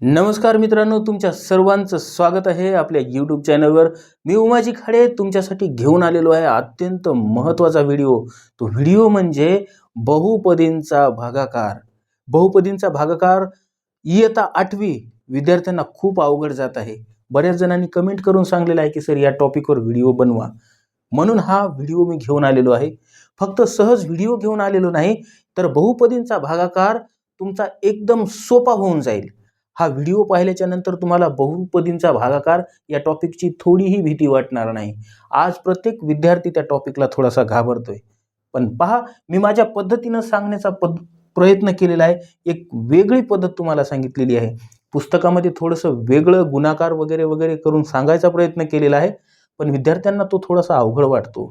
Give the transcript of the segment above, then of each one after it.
नमस्कार मित्रांनो तुमच्या सर्वांचं स्वागत आहे आपल्या यूट्यूब चॅनलवर मी उमाजी खाडे तुमच्यासाठी घेऊन आलेलो आहे अत्यंत महत्त्वाचा व्हिडिओ. तो व्हिडिओ म्हणजे बहुपदींचा भागाकार. बहुपदींचा भागाकार इयता आठवी विद्यार्थ्यांना खूप अवघड जात आहे. बऱ्याच जणांनी कमेंट करून सांगलेलं आहे की सर या टॉपिकवर व्हिडिओ बनवा. म्हणून हा व्हिडिओ मी घेऊन आलेलो आहे. फक्त सहज व्हिडिओ घेऊन आलेलो नाही तर बहुपदींचा भागाकार तुमचा एकदम सोपा होऊन जाईल. हा व्हिडिओ पाहिल्याच्या नंतर तुम्हाला बहुपदींचा भागाकार या टॉपिकची थोडीही भीती वाटणार नाही. आज प्रत्येक विद्यार्थी त्या टॉपिकला थोडासा घाबरतोय. पण पहा मी माझ्या पद्धतीनं सांगण्याचा पद प्रयत्न केलेला आहे. एक वेगळी पद्धत तुम्हाला सांगितलेली आहे. पुस्तकामध्ये थोडंसं वेगळं गुणाकार वगैरे वगैरे करून सांगायचा प्रयत्न केलेला आहे. पण विद्यार्थ्यांना तो थोडासा अवघड वाटतो.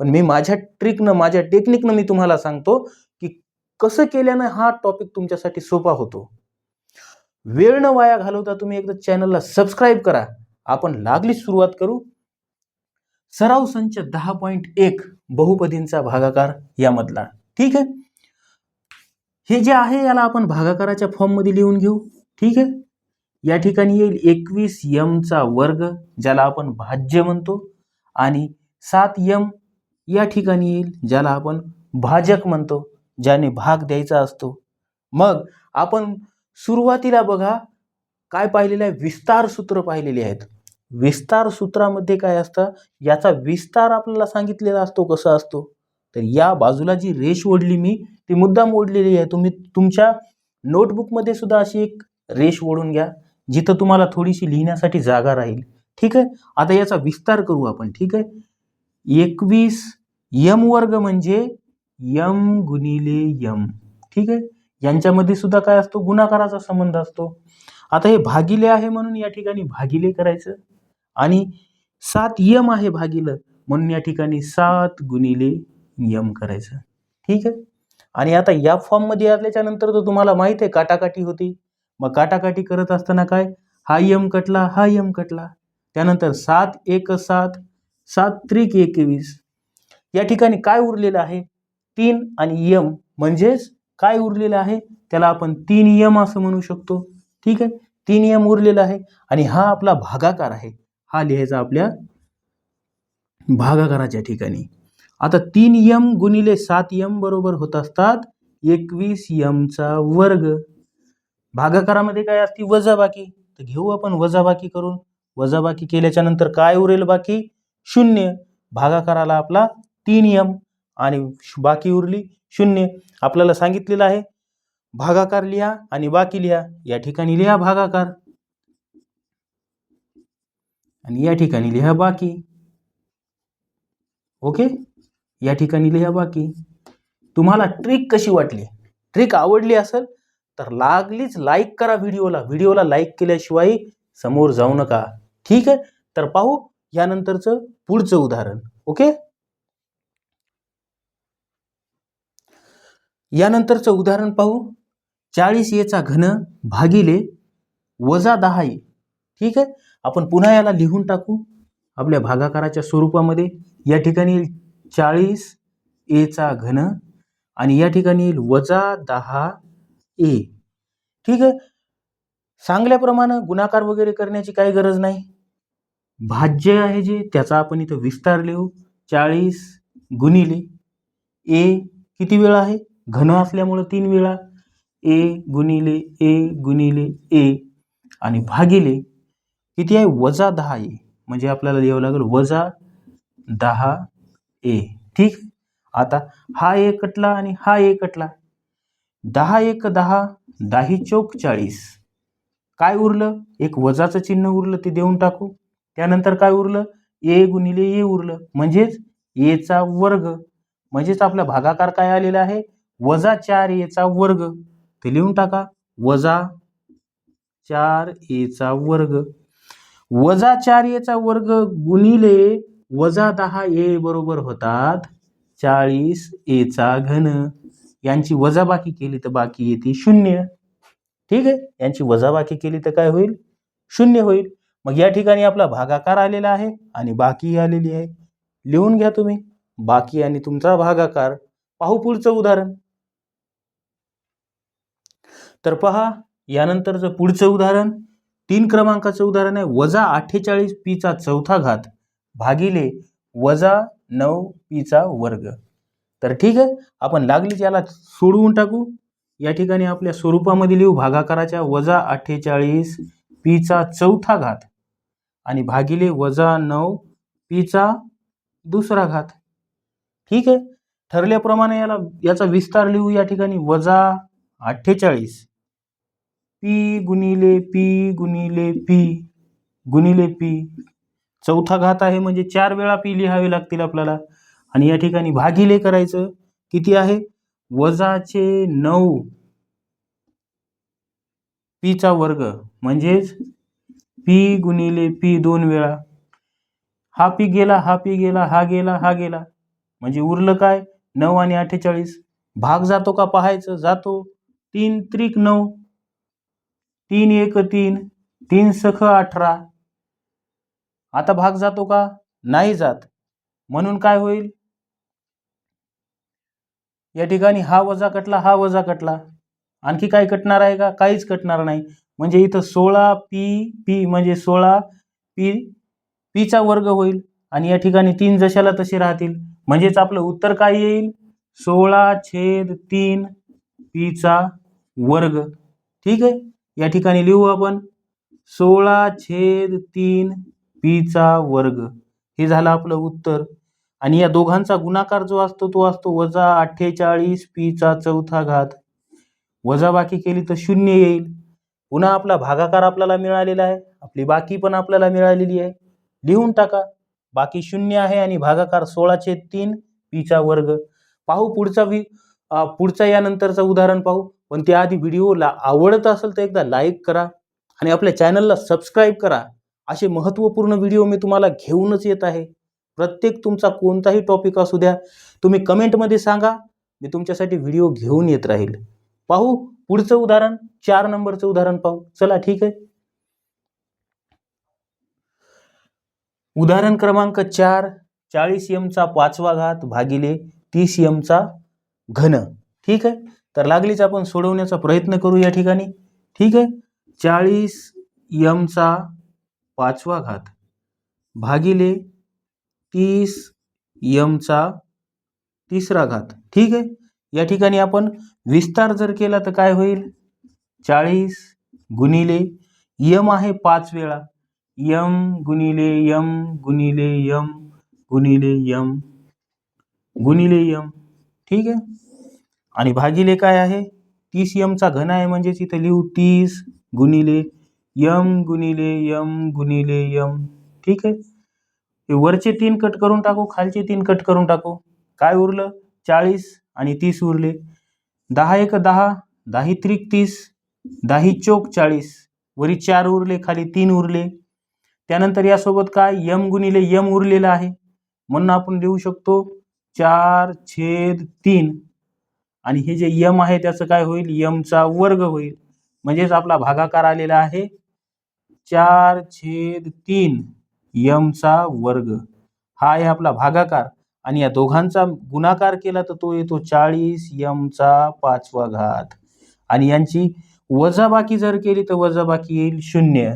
पण मी माझ्या ट्रिकनं माझ्या टेक्निकनं मी तुम्हाला सांगतो की कसं केल्यानं हा टॉपिक तुमच्यासाठी सोपा होतो. वेळ न वाया घालवता तुम्ही एकदा चॅनलला सबस्क्राईब करा. आपण लागली सुरुवात करू. सराव संच दहा पॉईंट एक बहुपदींचा भागाकार यामधला. ठीक आहे? हे जे आहे याला आपण भागाकाराच्या फॉर्ममध्ये लिहून घेऊ. ठीक आहे? या ठिकाणी येईल एकवीस यमचा वर्ग ज्याला आपण भाज्य म्हणतो. आणि सात यम या ठिकाणी येईल ज्याला आपण भाजक म्हणतो ज्याने भाग द्यायचा असतो. मग आपण सुरुवातीला बघा काय पाहिलेलं आहे? विस्तार सूत्र पाहिलेले आहेत. विस्तार सूत्रामध्ये काय असतं? याचा विस्तार आपल्याला सांगितलेला असतो कसा असतो? तर या बाजूला जी रेष ओढली मी ती मुद्दाम ओढलेली आहे. तुम्ही तुमच्या नोटबुकमध्ये सुद्धा अशी एक रेष ओढून घ्या जिथं तुम्हाला थोडीशी लिहिण्यासाठी जागा राहील. ठीक आहे? आता याचा विस्तार करू आपण. ठीक आहे? एकवीस यम वर्ग म्हणजे यम गुणिले यम. ठीक आहे? यांच्यामध्ये सुद्धा काय असतो? गुणाकाराचा संबंध असतो. आता हे भागिले आहे म्हणून या ठिकाणी भागिले करायचं. आणि सात यम आहे भागिलं म्हणून या ठिकाणी सात गुणिले यम करायचं. ठीक आहे? आणि आता या फॉर्ममध्ये आल्याच्यानंतर तर तुम्हाला माहीत आहे काटाकाटी होती. मग काटाकाटी करत असताना काय? हा यम कटला हा यम कटला. त्यानंतर सात एक सात सात त्रिक एकवीस. या ठिकाणी काय उरलेलं आहे? तीन आणि यम म्हणजेच काय उरलेलं आहे? त्याला आपण तीन यम असं म्हणू शकतो. ठीक आहे? तीन यम उरलेला आहे आणि हा आपला भागाकार आहे. हा लिहायचा आपल्या भागाकाराच्या ठिकाणी. आता तीन यम गुणिले सात यम बरोबर होत असतात एकवीस यमचा वर्ग. भागाकारामध्ये काय असते? वजाबाकी. तर घेऊ आपण वजाबाकी करून. वजाबाकी केल्याच्यानंतर काय उरेल बाकी? शून्य. भागाकाराला आपला तीन यम आणि बाकी उरली. शून्य. आपल्याला सांगितलेलं आहे भागाकार लिहा आणि बाकी लिहा. या ठिकाणी लिहा भागाकार. आणि या ठिकाणी लिहा बाकी. ओके? या ठिकाणी लिहा बाकी. तुम्हाला ट्रिक कशी वाटली? ट्रिक आवडली असेल तर लागलीच लाईक करा व्हिडिओला. व्हिडिओला लाईक केल्याशिवाय समोर जाऊ नका. ठीक आहे? तर पाहू यानंतरचं पुढचं उदाहरण. ओके? यानंतरचं उदाहरण पाहू. चाळीस येचा घन भागिले वजा दहा ये ठीक आहे? आपण पुन्हा याला लिहून टाकू. आपल्या भागाकाराच्या स्वरूपामध्ये या ठिकाणी येईल चाळीस एचा घन आणि या ठिकाणी येईल वजा दहा ए. ठीक आहे? सांगल्याप्रमाणे गुणाकार वगैरे करण्याची काही गरज नाही. भाज्य आहे जे त्याचा आपण इथं विस्तार लिहू. चाळीस गुणिले ए किती वेळ आहे? घन असल्यामुळं तीन वेळा. ए गुणिले ए गुणिले ए आणि भागिले किती आहे? वजा दहा ए. म्हणजे आपल्याला लिहावं लागेल वजा दहा ए. ठीक? आता हा ए कटला आणि हा ए कटला. दहा एक दहा दाही चौक चाळीस. काय उरलं? एक वजाचं चिन्ह उरलं ते देऊन टाकू. त्यानंतर काय उरलं? ए गुणिले ए उरलं. म्हणजेच एचा वर्ग. म्हणजेच आपला भागाकार काय आलेला आहे? वजा चार एचा वर्ग. ते लिहून टाका. वजा चार एचा वर्ग. वजा चार एचा वर्ग गुणिले वजा दहा ए बरोबर होतात चाळीस एचा घन. यांची वजाबाकी केली तर बाकी येते शून्य. ठीक आहे? यांची वजाबाकी केली तर काय होईल? शून्य होईल. मग या ठिकाणी आपला भागाकार आलेला आहे आणि बाकी आलेली आहे. लिहून घ्या तुम्ही. बाकी आणि तुमचा भागाकार. पाहू पुढचं उदाहरण. तर पहा यानंतरचं पुढचं उदाहरण तीन क्रमांकाचं उदाहरण आहे वजा अठ्ठेचाळीस पीचा चौथा घात भागिले वजा नऊ पीचा वर्ग. तर ठीक आहे आपण लागलीच याला सोडवून टाकू. या ठिकाणी आपल्या स्वरूपामध्ये लिहू भागाकाराच्या वजा अठ्ठेचाळीस पीचा चौथा घात आणि भागिले वजा नऊ पीचा दुसरा घात. ठीक आहे ठरल्याप्रमाणे याला याचा विस्तार लिहू या ठिकाणी वजा अठ्ठेचाळीस. पी गुणिले पी गुणिले पी. गुणिले पी. चौथा घात आहे म्हणजे चार वेळा पी लिहावे लागतील आपल्याला. आणि या ठिकाणी भागिले करायचं किती आहे? वजाचे नऊ. पीचा वर्ग म्हणजेच पी गुणिले पी दोन वेळा. हा पी गेला हा पी गेला हा गेला हा गेला. म्हणजे उरलं काय? नऊ आणि अठ्ठेचाळीस. भाग जातो का पाहायचं? जातो. तीन त्रिक नऊ. तीन एक तीन तीन सख अठरा. आता भाग जातो का? नाही जात. म्हणून काय होईल? या ठिकाणी हा वजा कटला हा वजा कटला. आणखी काय कटणार आहे का? काहीच कटणार नाही. म्हणजे इथं सोळा पी पी म्हणजे सोळा पी पीचा वर्ग होईल. आणि या ठिकाणी तीन जशाला तसे राहतील. म्हणजेच आपलं उत्तर काय येईल? सोळा छेद तीन पीचा वर्ग. ठीक आहे? या ठिकाणी लिहू आपण. सोळा छेद तीन पीचा वर्ग. हे झालं आपलं उत्तर. आणि या दोघांचा गुणाकार जो असतो तो असतो वजा अठ्ठेचाळीस पीचा चौथा घात. वजा बाकी केली तर शून्य येईल. पुन्हा आपला भागाकार आपल्याला मिळालेला आहे. आपली बाकी पण आपल्याला मिळालेली आहे. लिहून टाका. बाकी शून्य आहे आणि भागाकार सोळाशे तीन पीचा वर्ग. पाहू पुढचा वि पुढचा यानंतरचं उदाहरण पाहू. पण त्याआधी व्हिडिओला आवडत असेल तर एकदा लाईक करा आणि आपल्या चॅनलला सबस्क्राईब करा. असे महत्त्वपूर्ण व्हिडिओ मी तुम्हाला घेऊनच येत आहे. प्रत्येक तुमचा कोणताही टॉपिक असू द्या तुम्ही कमेंटमध्ये सांगा. मी तुमच्यासाठी व्हिडिओ घेऊन येत राहील. पाहू पुढचं उदाहरण चार नंबरचं उदाहरण पाहू. चला ठीक आहे. उदाहरण क्रमांक चार चाळीस एमचा पाचवा घात भागिले तीस एमचा घन. ठीक आहे? तर लागलीच आपण सोडवण्याचा प्रयत्न करू या ठिकाणी. ठीक आहे? चाळीस यमचा पाचवा घात. भागिले तीस यमचा तिसरा घात. ठीक आहे? या ठिकाणी आपण विस्तार जर केला तर काय होईल? चाळीस गुणिले यम आहे पाच वेळा. यम गुणिले यम गुणिले यम गुणिले यम गुणिले यम ठीक आहे? आणि भागिले काय आहे? तीस यमचा घन आहे म्हणजेच इथं लिहू तीस गुणिले यम गुणिले यम गुणिले यम ठीक आहे? हे वरचे तीन कट करून टाकू खालचे तीन कट करून टाकू. काय उरलं? चाळीस आणि तीस उरले. दहा एक दहा दाही त्रिक तीस दाही चोक चाळीस. वरी चार उरले खाली तीन उरले. त्यानंतर यासोबत काय? यम गुणिले यम उरलेलं आहे. म्हणून आपण लिहू शकतो चार छेद तीन. आणि हे जे यम आहे त्याचं काय होईल? यमचा वर्ग होईल. म्हणजेच आपला भागाकार आलेला आहे. चार छेद तीन यमचा वर्ग. हा आहे आपला भागाकार. आणि या दोघांचा गुणाकार केला तर तो येतो चाळीस यमचा पाचवा घात. आणि यांची वजाबाकी जर केली तर वजाबाकी येईल शून्य.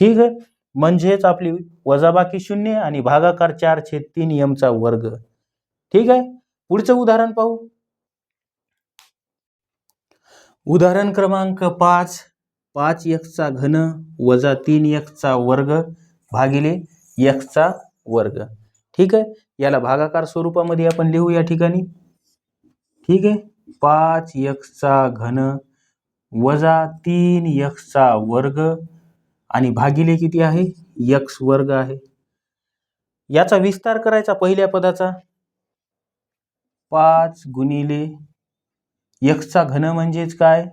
ठीक आहे? म्हणजेच आपली वजाबाकी शून्य आणि भागाकार चार छेद तीन यमचा वर्ग. ठीक आहे? पुढचं उदाहरण पाहू. उदाहरण क्रमांक पाच. पाच यक्सचा घन वजा तीन यक्सचा वर्ग भागिले यक्सचा वर्ग. ठीक आहे? याला भागाकार स्वरूपामध्ये आपण लिहू या ठिकाणी. ठीक आहे? पाच यक्सचा घन वजा तीन यक्सचा वर्ग आणि भागिले किती आहे? यक्स वर्ग आहे. याचा विस्तार करायचा पहिल्या पदाचा. पाच गुणिले यक्सचा घन म्हणजेच काय?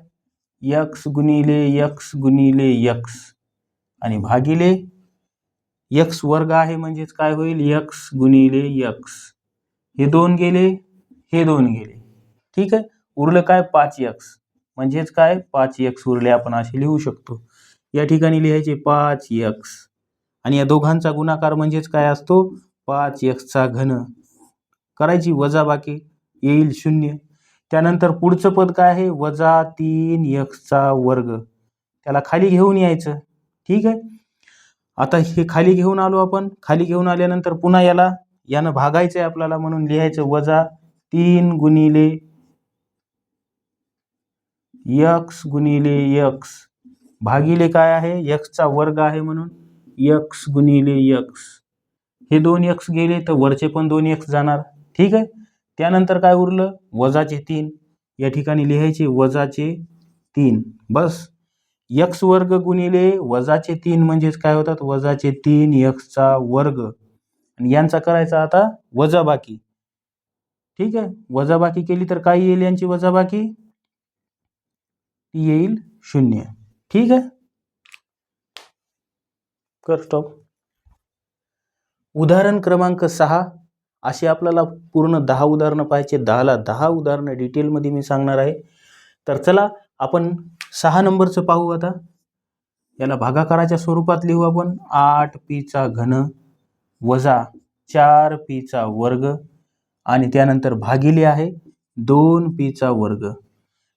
यक्स गुणिले यक्स गुणिले यक्स. आणि भागिले यक्स वर्ग आहे म्हणजेच काय होईल? यक्स गुणिले यक्स. हे दोन गेले हे दोन गेले. ठीक आहे? उरलं काय? पाच यक्स. म्हणजेच काय? पाच यक्स उरले. आपण असे लिहू शकतो. या ठिकाणी लिहायचे पाच यक्स. आणि या दोघांचा गुणाकार म्हणजेच काय असतो? पाच यक्सचा घन. करायची वजाबाकी. येईल शून्य. त्यानंतर पुढचं पद काय आहे? वजा तीन यक्सचा वर्ग. त्याला खाली घेऊन यायचं. ठीक आहे? आता हे खाली घेऊन आलो आपण. खाली घेऊन आल्यानंतर पुन्हा याला. यानं भागायचं आहे आपल्याला म्हणून लिहायचं वजा तीन गुणिले यक्स गुणिले यक्स भागिले काय आहे? यक्सचा वर्ग आहे म्हणून यक्स गुणिले यक्स हे दोन यक्स गेले तर वरचे पण दोन यक्स जाणार. ठीक आहे? त्यानंतर काय उरलं? वजाचे तीन. या ठिकाणी लिहायचे वजाचे तीन. बस. यक्स वर्ग गुणिले वजाचे तीन म्हणजेच काय होतात? वजाचे तीन यक्सचा वर्ग. आणि यांचा करायचा आता वजाबाकी. ठीक आहे? वजाबाकी केली तर काय येईल यांची वजाबाकी? ती येईल शून्य. ठीक आहे? कर स्टॉप उदाहरण क्रमांक सहा. असे आपल्याला पूर्ण दहा उदाहरणं पाहिजे दहाला दहा उदाहरणं डिटेलमध्ये मी सांगणार आहे. तर चला आपण सहा नंबरचं पाहू आता. याला भागाकाराच्या स्वरूपात लिहू आपण. आठ पीचा घन वजा चार पीचा वर्ग आणि त्यानंतर भागिले आहे दोन पीचा वर्ग.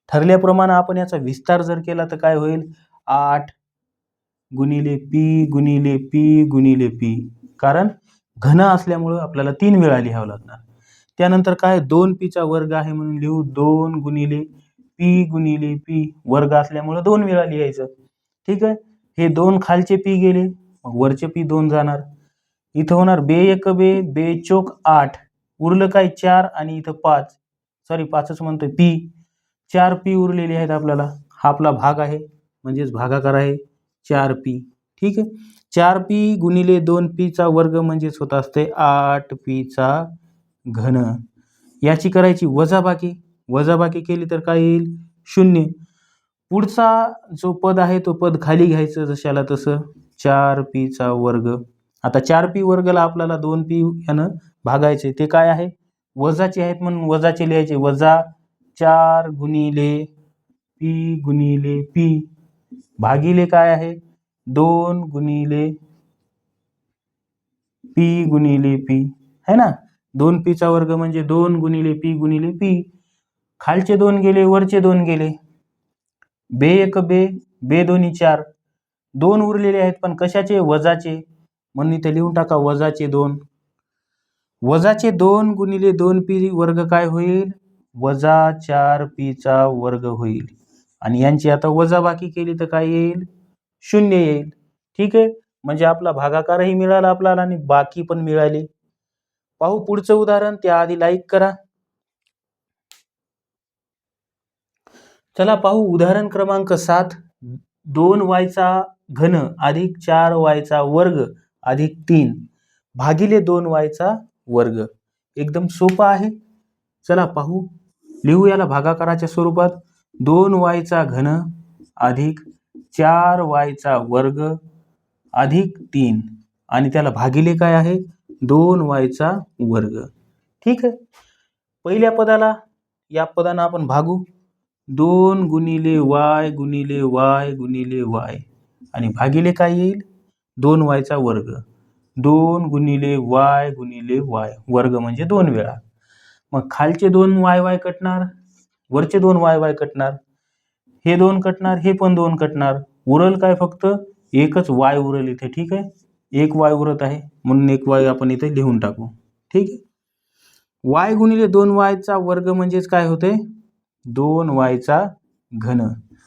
ठरल्याप्रमाणे आपण याचा विस्तार जर केला तर काय होईल? आठ गुणिले पी गुणिले पी गुणिले पी. कारण घन असल्यामुळं आपल्याला तीन वेळा लिहावं लागणार. त्यानंतर काय? दोन पीचा वर्ग आहे म्हणून लिहू. दोन गुणिले पी गुणिले पी. वर्ग असल्यामुळं दोन वेळा लिहायचं. ठीक आहे? हे दोन खालचे पी गेले मग वरचे पी दोन जाणार. इथं होणार बे एक बे बे चोक आठ. उरलं काय? चार आणि इथं पाच. सॉरी पाचच म्हणतोय. पी. चार पी उरलेले आहेत आपल्याला. हा आपला भाग आहे. म्हणजेच भागाकार आहे. चार पी. ठीक आहे? चार पी गुणिले दोन पीचा वर्ग म्हणजेच होत असते आठ पीचा घन. याची करायची वजाबाकी. वजाबाकी केली तर काय येईल? शून्य. पुढचा जो पद आहे तो पद खाली घ्यायचं जशाला तसं. चार पीचा वर्ग. आता चार पी वर्गला आपल्याला दोन पी यानं भागायचे. ते काय आहे? वजाचे आहेत म्हणून वजाचे लिहायचे. वजा चार गुणिले पी गुणिले पी. भागिले काय आहे? दोन गुणिले पी गुणिले पी है ना? दोन पीचा वर्ग म्हणजे दोन गुणिले पी गुणिले पी खालचे दोन गेले वरचे दोन गेले. बे एक बे बे दोन्ही चार. दोन उरलेले आहेत पण कशाचे? वजाचे. म्हणून इथे लिहून टाका वजाचे दोन. वजाचे दोन गुणिले दोन पी वर्ग काय होईल? वजा चार पीचा वर्ग होईल. आणि यांची आता वजाबाकी केली तर काय येईल? शून्य येईल. ठीक आहे? म्हणजे आपला भागाकारही मिळाला आपल्याला आणि बाकी पण मिळाली. पाहू पुढचं उदाहरण त्याआधी लाईक करा. चला पाहू उदाहरण क्रमांक सात. दोन वायचा घन अधिक चार वायचा वर्ग अधिक तीन. भागिले दोन वायचा वर्ग. एकदम सोपा आहे. चला पाहू. लिहू याला भागाकाराच्या स्वरूपात. दोन वायचा घन अधिक चार वायचा वर्ग अधिक तीन. आणि त्याला भागिले काय आहे? दोन वायचा वर्ग. ठीक आहे? पहिल्या पदाला या पदानं आपण भागू. दोन गुणिले वाय गुणिले वाय गुणिले वाय. आणि भागिले काय येईल? दोन वायचा वर्ग. दोन गुणिले वाय गुणिले वाय. वर्ग म्हणजे दोन वेळा. मग खालचे दोन वाय वाय कटणार? वरचे दोन वाय वाय कटणार? हे दोन कटणार हे पण दोन कटणार. उरल काय फक्त? एकच वाय उरल इथे ठीक आहे? एक वाय उरत आहे म्हणून एक वाय आपण इथे लिहून टाकू. ठीक आहे? वाय गुणिले दोन वायचा वर्ग म्हणजेच काय होते? दोन वायचा घन.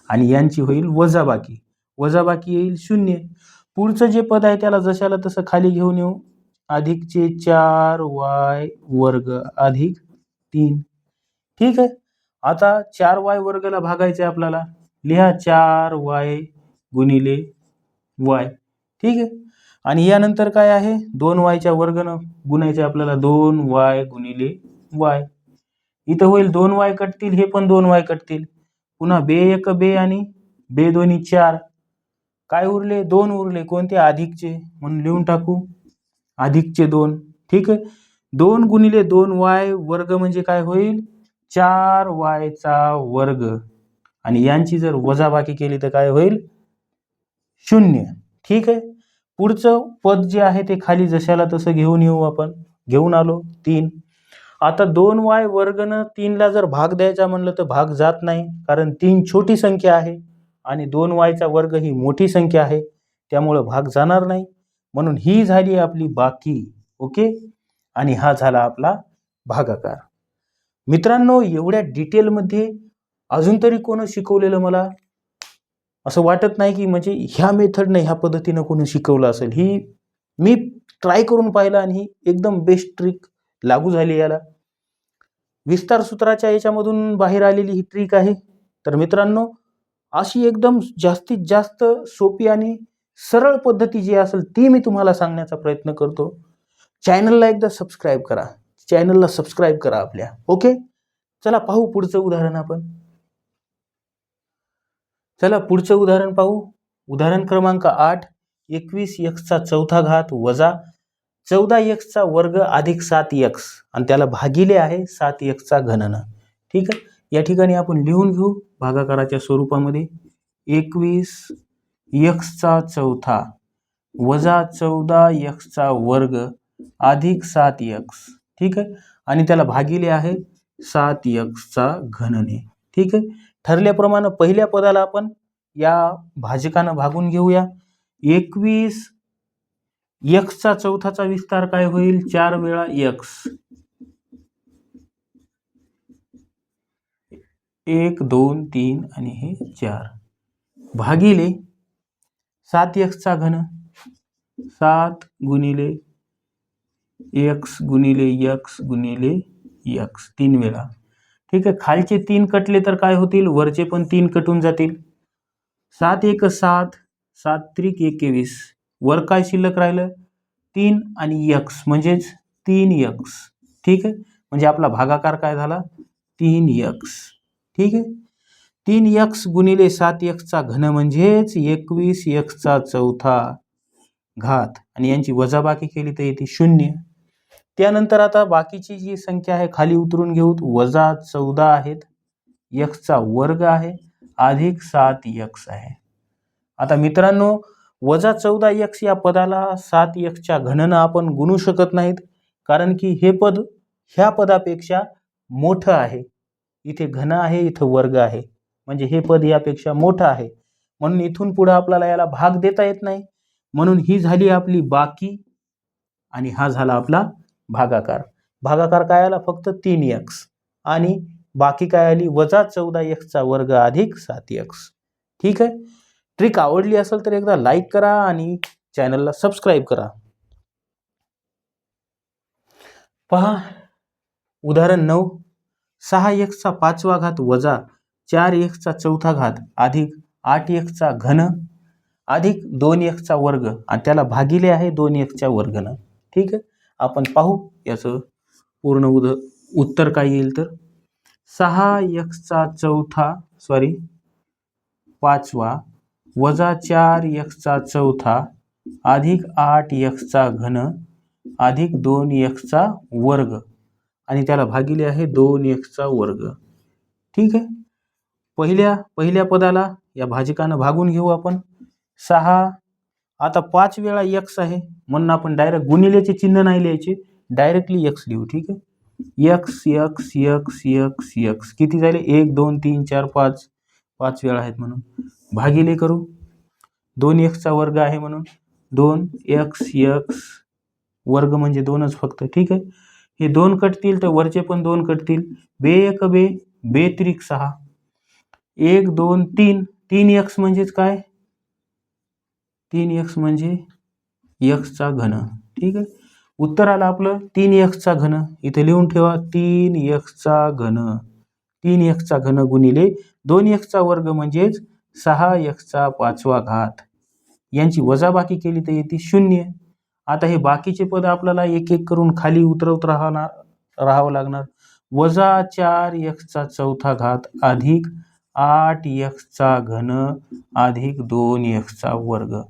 आणि यांची होईल वजाबाकी. वजाबाकी येईल शून्य. पुढचं जे पद आहे त्याला जशाला तसं खाली घेऊन येऊ. अधिकचे चार वाय वर्ग अधिक तीन. ठीक आहे? आता चार वाय वर्गाला भागायचे आपल्याला. लिहा चार वाय गुणिले वाय. ठीक आहे? आणि यानंतर काय आहे? दोन वायच्या वर्गनं गुणायचे आपल्याला दोन वाय गुणिले वाय. इथं होईल दोन वाय कटतील हे पण दोन वाय कटतील. पुन्हा बे एक बे आणि बे दोन्ही चार. काय उरले? दोन उरले. कोणते? अधिकचे. म्हणून लिहून टाकू. अधिकचे दोन. ठीक आहे? दोन गुणिले दोन वाय वर्ग म्हणजे काय होईल? चार वायचा वर्ग. आणि यांची जर वजाबाकी केली तर काय होईल? शून्य. ठीक आहे? पुढचं पद जे आहे ते खाली जशाला तसं घेऊन येऊ आपण. घेऊन आलो. तीन. आता दोन वाय वर्गनं तीनला जर भाग द्यायचा म्हणलं तर भाग जात नाही. कारण तीन छोटी संख्या आहे. आणि दोन वायचा वर्ग ही मोठी संख्या आहे. त्यामुळं भाग जाणार नाही. म्हणून ही झाली आपली बाकी. ओके? आणि हा झाला आपला भागाकार. मित्रांनो एवढ्या डिटेलमध्ये अजून तरी कोण शिकवलेलं मला? असं वाटत नाही की म्हणजे ह्या मेथडनं ह्या पद्धतीनं कोणी शिकवलं असेल. ही मी ट्राय करून पाहिलं आणि ही एकदम बेस्ट ट्रिक लागू झाली याला. विस्तार सूत्राच्या याच्यामधून बाहेर आलेली ही ट्रिक आहे. तर मित्रांनो अशी एकदम जास्तीत जास्त सोपी आणि सरळ पद्धती जी असेल ती मी तुम्हाला सांगण्याचा प्रयत्न करतो. चॅनलला एकदा सबस्क्राईब करा. चॅनलला सबस्क्राईब करा आपल्या. ओके? चला पाहू पुढचं उदाहरण आपण. चला पुढचं उदाहरण पाहू. उदाहरण क्रमांक आठ एकवीस एक्सचा चौथा घात वजा चौदा एक्सचा वर्ग अधिक सात एक्स आणि त्याला भागिले आहे सात एक्सचा घनन. ठीक आहे? या ठिकाणी आपण लिहून घेऊ भागाकाराच्या स्वरूपामध्ये. एकवीस एक्सचा चौथा वजा चौदा एक्सचा वर्ग अधिक सात एक्स ठीक आहे? आणि त्याला भागिले आहे सात यक्सचा घनने. ठीक आहे? ठरल्याप्रमाणे पहिल्या पदाला आपण या भाजकानं भागून घेऊया. एकवीस यक्सचा चौथाचा विस्तार काय होईल? चार वेळा यक्स. एक दोन तीन आणि हे चार. भागिले सात यक्सचा घन. सात गुणिले एक्स गुणिले एक्स गुणिले एक्स तीन वेळा. ठीक आहे खालचे तीन कटले तर काय होतील? वरचे पण तीन कटून जातील. सात एक सात सात त्रिक एकवीस वर काय शिल्लक राहिलं? तीन आणि यक्स म्हणजेच तीन यक्स ठीक आहे? म्हणजे आपला भागाकार काय झाला? तीन यक्स ठीक आहे? तीन यक्स गुणिले सात यक्सचा घन म्हणजेच एकवीस यक्सचा चौथा घात. आणि यांची वजाबाकी केली तर येते शून्य. त्यानंतर आता बाकीची जी संख्या आहे खाली उतरून घेऊ वजा चौदा आहेत. यक्सचा वर्ग आहे. अधिक सात यक्स आहे. आता मित्रांनो वजा चौदा यक्स या पदाला सात यक्सच्या घननं आपण गुणू शकत नाहीत कारण की हे पद ह्या पदापेक्षा मोठं आहे. इथे घन आहे इथं वर्ग आहे. म्हणजे हे पद यापेक्षा मोठं आहे. म्हणून इथून पुढे आपल्याला याला भाग देता येत नाही. म्हणून ही झाली आपली बाकी आणि हा झाला आपला भागाकार. भागाकार काय आला? फक्त तीन यक्स आणि बाकी काय आली? वजा चौदा यक्सचा वर्ग अधिक सात यक्स ठीक आहे? ट्रिक आवडली असेल तर एकदा लाईक करा आणि चॅनलला सबस्क्राईब करा. पहा उदाहरण नऊ. सहा एक्सचा पाचवा घात वजा चार एक्सचा चौथा घात अधिक आठ एक्सचा घन अधिक दोन एक्सचा वर्ग. आणि त्याला भागिले आहे दोन एक्सच्या वर्गनं. ठीक आहे? आपण पाहू. याचं पूर्ण उद उत्तर काय येईल तर? सहा यक्सचा चौथा सॉरी पाचवा वजा चार यक्सचा चौथा अधिक आठ यक्सचा घन अधिक दोन यक्सचा वर्ग. आणि त्याला भागिले आहे दोन यक्सचा वर्ग. ठीक आहे? पहिल्या पहिल्या पदाला या भाजकानं भागून घेऊ आपण. सहा आता पाच वेळा एक्स आहे. म्हणून आपण डायरेक्ट गुणिलेचे चिन्ह नाही लिहायचे. डायरेक्टली एक्स लिहू ठीक आहे? X X X X X किती झाले? एक दोन तीन चार पाच. पाच वेळा आहेत म्हणून. भागिले करू. दोन एक्सचा वर्ग आहे म्हणून. दोन एक्स एक्स वर्ग म्हणजे दोनच फक्त ठीक आहे? हे दोन कटतील तर वरचे पण दोन कटतील. बे एक बे बेत्रिक सहा. एक दोन तीन. तीन एक्स म्हणजेच काय? तीन एक्स म्हणजे एक्सचा घन. ठीक आहे? उत्तर आलं आपलं तीन एक्सचा घन. इथे लिहून ठेवा तीन एक्सचा घन. तीन एक्सचा घन गुणिले दोन एक्सचा वर्ग म्हणजेच सहा एक्सचा पाचवा घात. यांची वजाबाकी केली तर येते शून्य. आता हे बाकीचे पद आपल्याला एक एक करून खाली उतरवत राहणार राहावं लागणार. वजा चार एक्सचा चौथा घात अधिक आठ एक्सचा घन अधिक दोन एक्सचा वर्ग.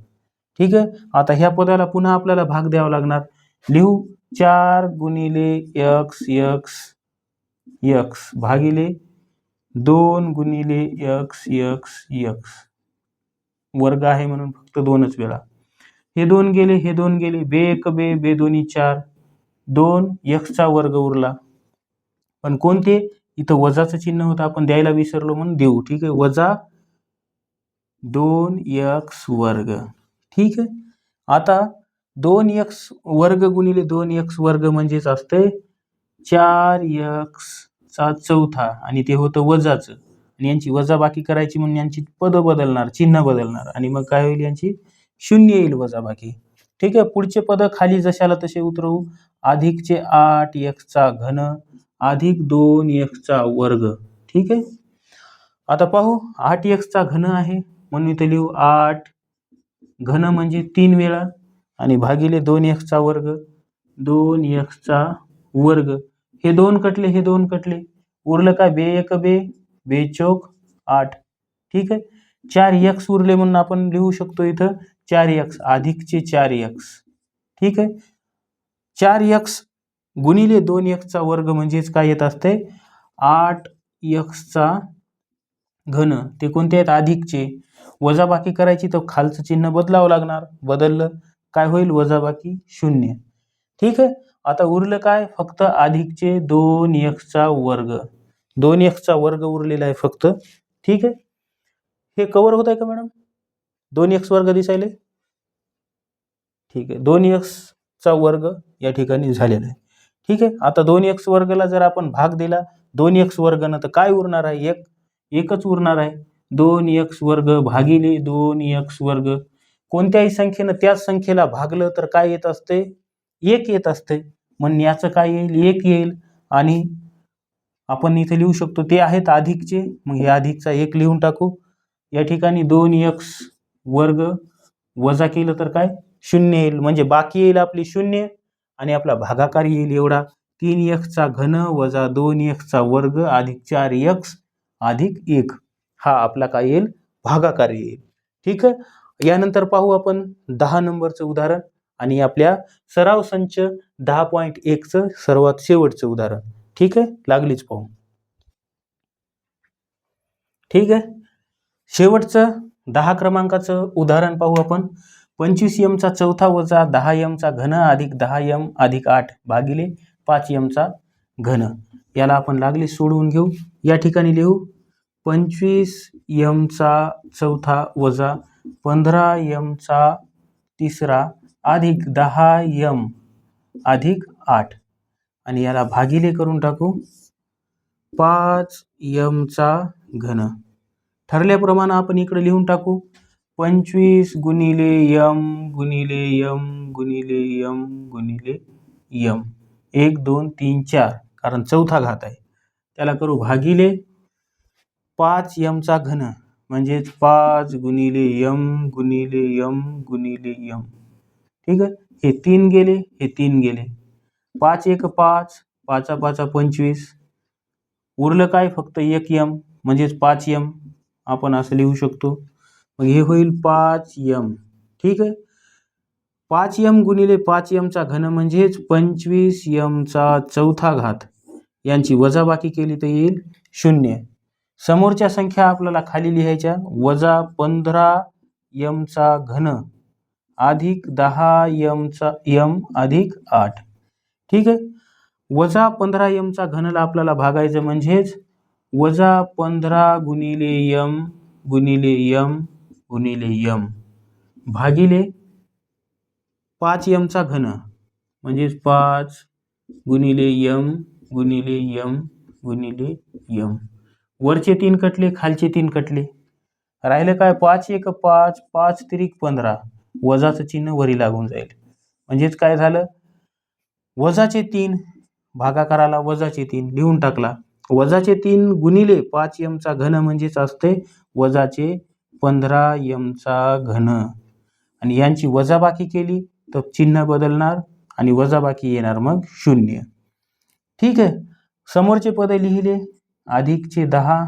ठीक आहे? आता ह्या पदाला पुन्हा आपल्याला भाग द्यावा लागणार. लिहू. चार गुणिले यक्स यक्स यक्स भागिले दोन गुणिले यक्स यक्स यक्स वर्ग आहे म्हणून फक्त दोनच वेळा. हे दोन गेले हे दोन गेले. बे एक बे बे दोन्ही चार. दोन यक्सचा वर्ग उरला. पण कोणते? इथं वजाचं चिन्ह होतं. आपण द्यायला विसरलो म्हणून देऊ. ठीक आहे? वजा दोन यक्स वर्ग. ठीक आहे. आता दोन यक्स वर्ग गुणिले दोन यक्स वर्ग म्हणजेच असते चार यक्सचा चौथा आणि ते होतं वजाचं. आणि यांची वजाबाकी करायची म्हणून यांची पदं बदलणार चिन्ह बदलणार. आणि मग काय होईल यांची? शून्य येईल वजाबाकी ठीक आहे पुढचे पद खाली जशाला तसे उतरवू. अधिकचे आठ एक्सचा घन अधिक दोन एक्सचा वर्ग. ठीक आहे? आता पाहू आठ एक्सचा घन आहे. म्हणून इथे लिहू आठ घन म्हणजे तीन वेळा आणि भागिले दोन एक्सचा वर्ग दोन एक्सचा वर्ग. हे दोन कटले हे दोन कटले. उरलं का बे एक बे बे चौक आठ. ठीक आहे? चार यक्स उरले म्हणून आपण लिहू शकतो इथं चार यक्स अधिकचे चार यक्स ठीक आहे? चार यक्स गुणिले दोन यक्सचा वर्ग म्हणजेच काय येत असते? आठ यक्सचा घन. ते कोणते आहेत? अधिकचे. वजाबाकी करायची तर खालचं चिन्ह बदलावं लागणार. बदललं काय होईल? वजाबाकी शून्य. ठीक आहे? आता उरलं काय? फक्त अधिकचे दोन यक्सचा वर्ग. दोन एक्सचा वर्ग उरलेला आहे फक्त. ठीक आहे? हे कवर होत आहे का मॅडम दोन एक्स वर्ग दिसायले? ठीक आहे. दोन एक्सचा वर्ग या ठिकाणी झालेला आहे. ठीक आहे? आता दोन एक्स वर्गला जर आपण भाग दिला दोन एक्स वर्गनं तर काय उरणार आहे? एक. एकच उरणार आहे. दोन एक्स वर्ग भागिले दोन एक्स वर्ग. कोणत्याही संख्येनं त्याच संख्येला भागलं तर काय येत असते एक येत असते म्हणून याचं काय येईल? एक येईल. आणि आपण इथे लिहू शकतो ते आहेत अधिकचे. मग हे अधिकचा एक लिहून टाकू. या ठिकाणी दोन एक्स वर्ग वजा केलं तर काय? शून्य येईल. म्हणजे बाकी येईल आपली शून्य आणि आपला भागाकार येईल एवढा. तीन एक्सचा घन वजा दोन एक्सचा वर्ग अधिक चार एक्स अधिक एक. हा आपला काय येईल? भागाकार येईल. ठीक आहे? यानंतर पाहू आपण दहा नंबरचं उदाहरण आणि आपल्या सराव संच दहा पॉईंट एकचं सर्वात शेवटचं उदाहरण. ठीक आहे? लागलीच पाहू. ठीक आहे? शेवटचं दहा क्रमांकाचं उदाहरण पाहू आपण. पंचवीस यमचा चौथा वजा दहा यमचा घन अधिक दहा यम अधिक आठ भागिले पाच यमचा घन. याला आपण लागले सोडवून घेऊ. या ठिकाणी लिहू. पंचवीस यमचा चौथा वजा पंधरा यमचा तिसरा अधिक दहा यम अधिक आठ. आणि याला भागिले करून टाकू पाच यमचा घन. ठरल्याप्रमाणे आपण इकडे लिहून टाकू. पंचवीस गुणिले यम गुणिले यम गुणिले यम गुणिले यम एक दोन तीन चार. कारण चौथा घात आहे. त्याला करू भागिले. पाच यमचा घन म्हणजेच पाच गुणिले यम गुणिले यम गुणिले यम. ठीक आहे? हे तीन गेले हे तीन गेले. पाच एक पाच पाचा पाचा पंचवीस. उरलं काय? फक्त एक यम म्हणजेच पाच यम. आपण असं लिहू शकतो. मग हे होईल पाच यम. ठीक आहे? पाच यम गुणिले पाच यमचा घन म्हणजेच पंचवीस यमचा चौथा घात. यांची वजाबाकी केली तर येईल शून्य. समोरच्या संख्या आपल्याला खाली लिहायच्या. वजा पंधरा यमचा घन अधिक दहा यमचा यम अधिक आठ. ठीक आहे? वजा पंधरा यमचा घनला आपल्याला भागायचं म्हणजेच वजा पंधरा गुणिले यम गुणिले यम गुणिले यम भागिले पाच यमचा घन. म्हणजेच पाच गुणिले यम गुणिले यम गुणिले यम. वरचे तीन कटले खालचे तीन कटले. राहिलं काय? पाच एक पाच पाच तिरिक पंधरा. वजाचं चिन्ह वरी लागून जाईल. म्हणजेच काय झालं? वजाचे तीन भागाकाराला वजाचे तीन लिहून टाकला. वजाचे तीन गुणिले पाच यमचा घन म्हणजेच असते वजाचे पंधरा यमचा घन. आणि यांची वजाबाकी केली तर चिन्ह बदलणार आणि वजाबाकी येणार मग शून्य. ठीक आहे? समोरचे पद लिहिले. अधिकचे दहा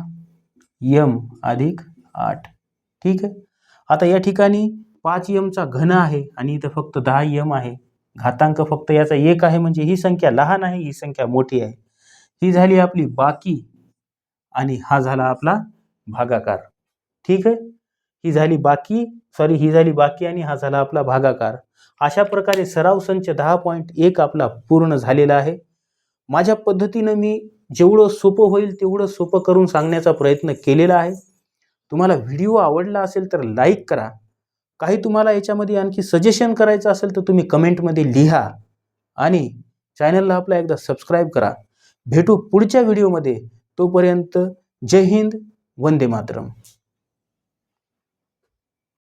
यम अधिक आठ. ठीक आहे? आता या ठिकाणी पाच यमचा घन आहे आणि इथं फक्त दहा यम आहे. घातांक फक्त याचा एक आहे म्हणजे ही संख्या लहान आहे ही संख्या मोठी आहे. ही झाली आपली बाकी आणि हा झाला आपला भागाकार. ठीक आहे? ही झाली बाकी सॉरी ही झाली बाकी आणि हा झाला आपला भागाकार. अशा प्रकारे सराव संच दहा पॉईंट एक आपला पूर्ण झालेला आहे. माझ्या पद्धतीनं मी जेवढं सोपं होईल तेवढं सोपं करून सांगण्याचा प्रयत्न केलेला आहे. तुम्हाला व्हिडिओ आवडला असेल तर लाईक करा. काही तुम्हाला याच्यामध्ये आणखी सजेशन करायचं असेल तर तुम्ही कमेंटमध्ये लिहा आणि चॅनलला आपला एकदा सबस्क्राईब करा. भेटू पुढच्या व्हिडिओमध्ये तोपर्यंत जय हिंद वंदे मातरम.